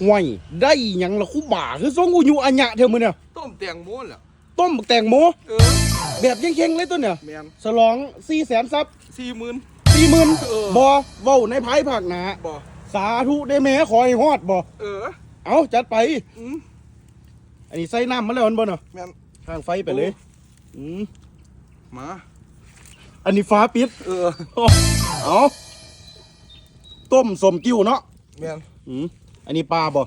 ห่วยได้หยังละคู่บ่าคือทรงอุยุอัญญะเท่ามือเนี่ยต้มแตงโมแหละต้มบักแตงโม เออแบบเข่งๆเลยตัวเนี่ยแมนฉลองสี่แสนซับสี่หมื่น สี่หมื่นเออ บอเว้าในภายภาคหนาบ่สาธุได้แม่ขอให้ฮอดบ่เออเอาจัดไป อืมอันนี้ใส่น้ำมาแล้วมันบ่เนาะแมนทางไฟไปเลยอืมมาอันนี้ฟ้าปิด เออเอาต้มสมติ้วเนาะแมนอืม อันนี้ปลาบ่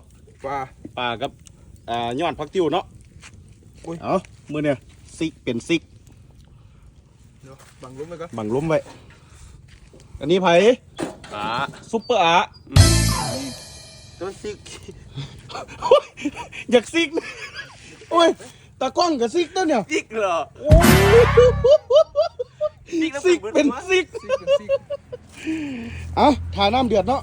ปลา ปลากับอ่าย้อนพักติ้วเนาะอุ้ยเอามือเนี่ยซิกเป็นซิกเดี๋ยวบังล้มไปก่อนบังล้มไว้อันนี้ไผอ่าซุปเปอร์อาตัวซิกอยากซิกโอ้ยตากล้องกับซิกตัวเนี่ยซิกเหรอ โอ้ยซิกเป็นซิก ซิกเป็นซิก เอาถ่ายน้ำเดือดเนาะ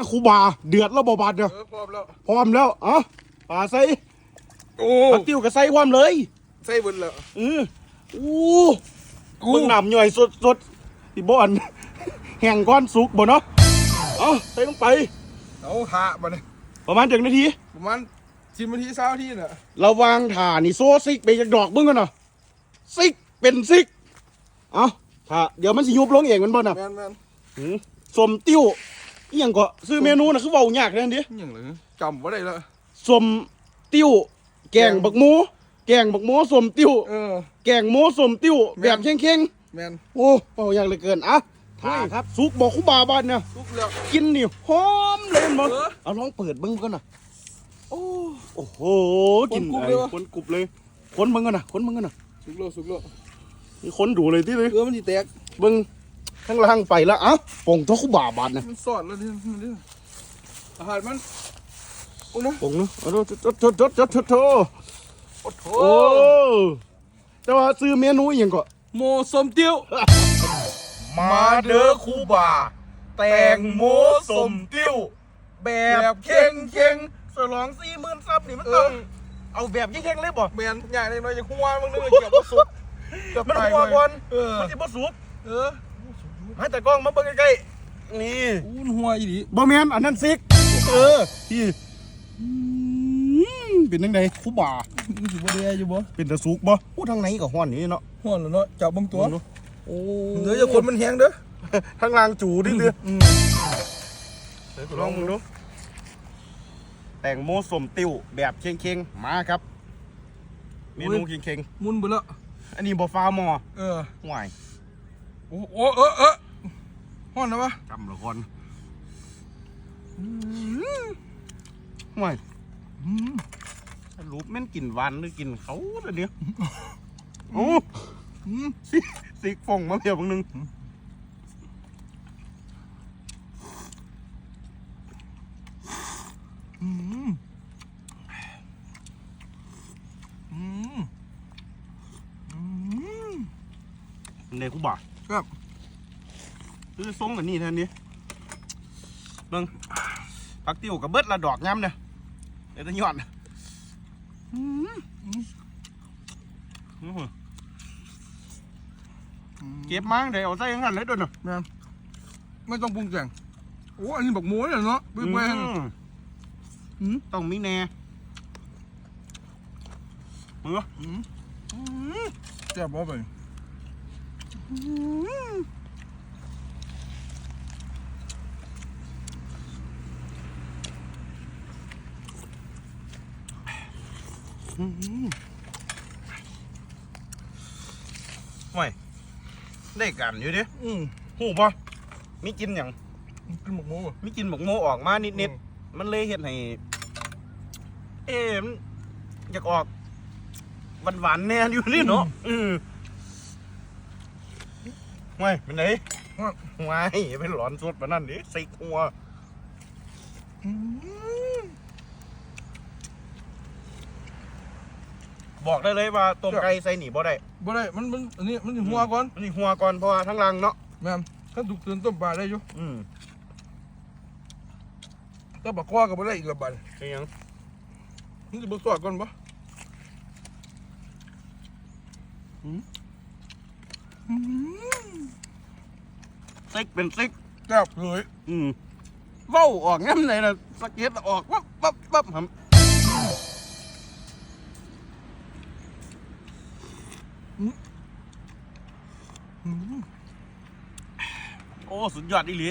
อะครูบาเดือดแล้วบ่บาดเนาะเออพร้อมแล้วพร้อมแล้วเอะปลาใส่โอ้ผักติ้วกับใส่พร้อมเลยใส่เบิดแล้วอืออู้เบิ่งน้ำย่อยสดสดๆที่บ่อนแห้งก้อนสุกบ่เนาะเอาใส่ลงไปเอาหาบัดนี้ประมาณจังนาทีประมาณสิบนาทีเช้าที่น่ะระวางถ่านี่โซซิกไปจากดอกเบิ่งกันเนาะซิกเป็นซิกเอาถ้าเดี๋ยวมันสิยุบลงเองมันบ่น่ะแมนแมนหืมสมติ้ว อีหยังก็ซื้อเมนูน่ะคือเว้ายากเลยอันดิอิหยังเหรอจำว่าได้แล้วสมติ้ว แกงบักหมู แกงบักหมูสมติ้ว เออ แกงหมูสมติ้ว แบบเข่งแมนๆ โอ้เว้ายากเหลือเกินอะถ่าครับสุกบอกคุบาบ้านเนี่ย ทุกแล้วกินนี่หอมเลยมั้งเออเอาลองเปิดเบิ้งก่อนนะโอ้โอ้โหคนกินกรุบไอ้เลยวะคนกรุบเลยคนเบิ้งก่อนนะคนเบิ้งก่อนนะสุกแล้วสุกแล้วนี่คนดูเลยที่เลยเออมันสิแตกเบิ้ง ข้างล่างไปแล้วอะปงทอคุบาบานนะมันสอดแล้วเนี่ยเนี่ยอาหารมันโอ้นะปงเนาะเอาดูจดจดจดจดจดจดโอ้โหโอ้แต่ว่าซื้อเมนูอหย่างก็โมสมเตียวมาเด้อคูบา แตงโมสมติ้ว แบบเข่งเข่งๆสลองสี่หมื่นซับนี่มันต้องเอาแบบเข่งๆเลยบ่แมนใหญ่เลยน้อยจะหัวมึงนึกว่าเกี่ยวกับสุกเกือบมันตายหัวเลยก่อนเออมันสิบ่สุกเออ ให้แต่กล้องมาเบิ่งใกล้ๆนี่อู้หัวอีดีบ่แม่นอันนั้นซิก เออพี่อืมเป็นจังไดคูบามึงสิบ่ได้อยู่บ่เป็นตะสุกบ่อู้ทางไหนก็ฮ้อนนี่เนาะหัวแล้วเนาะจับบังตัวโอ้เดี๋ยวจะคนมันแห้งเด้อทางล่างจูดิเด้ออืมลองมึงดูแตงโมสมติวแบบเค็งๆมาครับเมนูเค็งมุนเบิดแล้วๆอันนี้บ่ฟ้าหมอเออห่วยโอ้โอ้เออเออฮ้ อนนะวะจำละคนห่วยอืมสรุปแม่นกินหวานหรือกินเขาเดี๋ยวนี้โอ้อืมสิสิกฟงมาเพียบางนึงอืมอืมอืมในคุบ่าครับ คือทรงแบบนี้แทนนี้เบิ่งผักติ้วกับเบิดละดอกย้ำเนี่ยเดี๋ยวจะยอดอืมอื้อหือเก็บมาเดี๋ยวเอาใส่ยังไงเลยด้วยเนาะแม่นไม่ต้องปรุงแต่งโอ้อันนี้บักหมูเนี่ยเนาะเปื่อยๆอืมอืมต้องมีแน่เอออืมแซ่บบ่ไป ห่วยได้กันอยู่ดิอืมหูปะมีกินอย่างกินบักหมูบ่มีกินหมกโมออกมานิดๆมันเลยเห็นให้ เอ๊ะมันอยากออกหวานๆแน่อยู่นี่เนาะอือห่วยเป็นไงห่วยไปหลอนสุดปะนั่นดิใส่หัวอืม บอกได้เลยว่าต้มไก่ใส่หนีบ่ได้บ่ได้มันมันอันนี้มันสิหัวก่อนอันนี้หัวก่อนเพราะว่าทั้งรังเนาะแม่นถ้าถูกเตือนต้มปลาได้อยู่อืมถ้าบักคว้าก็บ่ได้อีกละบัดเป็นหยังมันสิบ่สอดก่อนบ่อืมซิกเป็นซิกแซ่บเลยอืมเว้าออกงั้นไหนล่ะสเก็ตออกปั๊บปั๊บปั๊บครั โอ้ สุดยอดอีหลี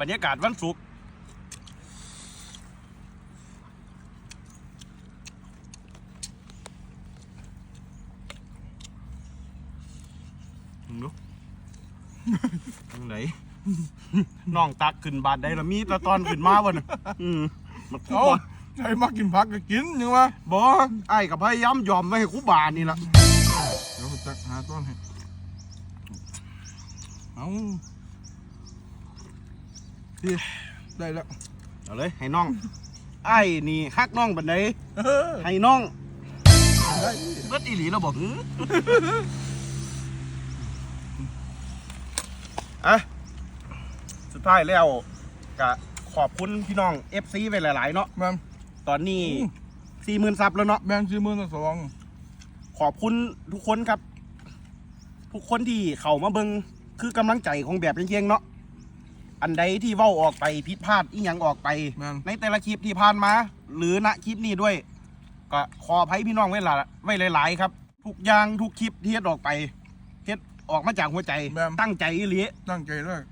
บรรยากาศวันศุกร์มึงดูมึงไหนน้องตักขึ้นบาดได้ละมีแตะตอนขึ้นมาวันอืมมันคู่เอาบ่ใจมากินผักก็กินยังวะบ่ไอ้กับพยายามยอมไว้ให้คู่บานี่ละ เดี๋ยวผมจักหาต้นให้เอาพี่ได้แล้วเอาเลยให้น้อง ไอ้นี่ฮักน้องบันไดให้น้องได้เบิดอีหลีแล้วบอกหืออะสุดท้ายแล้วก็ขอบคุณพี่น้อง FC ไปหลาย ๆ เนาะแมนตอนนี้สี่หมื่นซับแล้วเนาะแมนสี่หมื่นสองขอบคุณทุกคนครับ ทุกคนที่เข้ามาเบิงคือกำลังใจของแบบเยี่ยงๆเนาะอันใดที่เว้าออกไปผิดพลาดอีหยังออกไป แมนในแต่ละคลิปที่ผ่านมา หรือณคลิปนี้ด้วย ก็ขออภัยพี่น้องไว้ละไว้หลายๆครับ ทุกอย่างทุกคลิปที่เฮ็ดออกไปเฮ็ดออกมาจากหัวใจตั้งใจอีหลี ตั้งใจเลย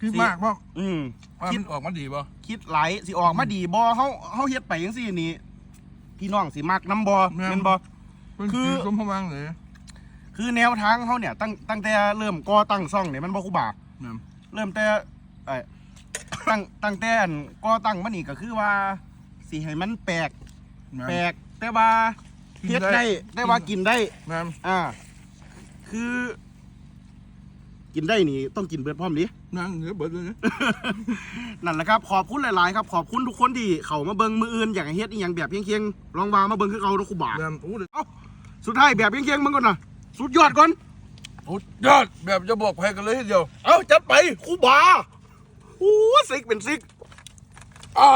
คิดมากเพราะอืม ว่าคิด มันออกมาดีป่ะ คิดหลายสิออกมาดีบ่เฮาเฮาเฮ็ดไปจังซี่นี่พี่น้องสิมักนํบ่แม่นบ่เป็นคือคือสมพวังเลย คือแนวทางเขาเนี่ยตั้งตั้งแต่เริ่มก่อตั้งซ่องเนี่ยมันบ่คุบาแมนเริ่มแต่เอ้ยตั้งตั้งแต่อันก่อตั้งมันนี่ก็คือว่าสิให้มันแปลกแมนแปลกแต่ว่าเฮ็ดได้แต่ว่ากินได้แมนอ่า คือ กินได้นี่ต้องกินเบิดพร้อมดิ นั่นเหนือเบิดเลยนะ นั่นแหละครับขอบคุณหลาย ๆ ครับ ขอบคุณทุกคนที่เข้ามาเบิ่งมืออื่นอยากให้เฮ็ดอีหยังแบบเคียงๆลองมามาเบิ่งคือเก่าเนาะครูบาแมนโอ้เดี๋ยวเอ้าสุดท้ายแบบเคียงๆมึงก่อนนะ สุดยอดก่อนโอ้ยอดแบบจะบอกใครกันเลยทีเดียว เอาจัดไปครูบาโอ้ซิกเป็นซิกอ่า